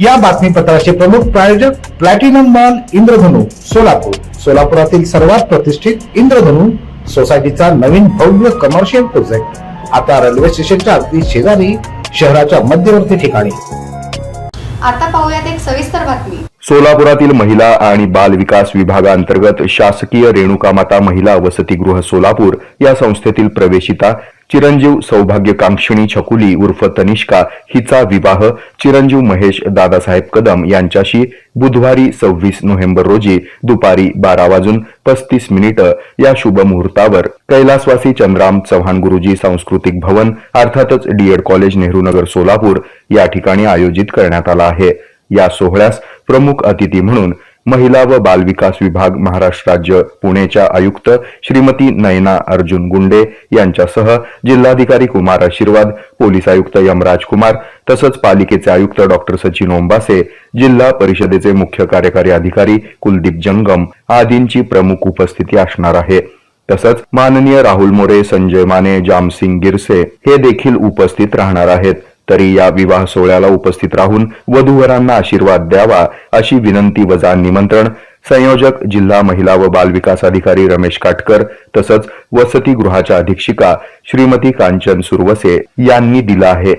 या बातमीपत्राचे प्रमुख प्रायोजक प्लॅटिनम मॉल इंद्रधनु सोलापूर. सोलापुरातील सर्वात प्रतिष्ठित इंद्रधनु सोसायटीचा नवीन भव्य कमर्शियल प्रोजेक्ट आता रेल्वे स्टेशनच्या अगदी शेजारी शहराच्या मध्यवर्ती ठिकाणी. आता पाहूयात एक सविस्तर बातमी. सोलापुरातील महिला आणि बाल विकास विभागांतर्गत शासकीय रेणुकामाता महिला वसतिगृह सोलापूर या संस्थेतील प्रवेशिता चिरंजीव सौभाग्यकांक्षिणी छकुली उर्फ तनिष्का हिचा विवाह चिरंजीव महेश दादासाहेब कदम यांच्याशी बुधवारी सव्वीस नोव्हेंबर रोजी दुपारी बारा वाजून पस्तीस मिनिटं या शुभ मुहूर्तावर कैलासवासी चंद्राम चव्हाण गुरुजी सांस्कृतिक भवन अर्थातच D Ed college Nehru Nagar Solapur या ठिकाणी आयोजित करण्यात आला आहे. या सोहळ्यास प्रमुख अतिथी म्हणून महिला व बालविकास विभाग महाराष्ट्र राज्य पुणेच्या आयुक्त श्रीमती नयना अर्जुन गुंडे यांच्यासह जिल्हाधिकारी कुमार आशीर्वाद पोलीस आयुक्त यमराज कुमार तसंच पालिकेचे आयुक्त डॉक्टर सचिन ओंबासे जिल्हा परिषदेचे मुख्य कार्यकारी अधिकारी कुलदीप जंगम आदींची प्रमुख उपस्थिती असणार आहे. तसंच माननीय राहुल मोरे संजय माने जामसिंग गिरसे हे देखील उपस्थित राहणार आहेत. तरी या विवाह सोहळ्याला उपस्थित राहून वधूवरांना आशीर्वाद द्यावा अशी विनंती वजा निमंत्रण संयोजक जिल्हा महिला व बाल विकास अधिकारी रमेश काटकर तसंच वसतिगृहाच्या अधीक्षिका श्रीमती कांचन सुरवसे यांनी दिला आहे.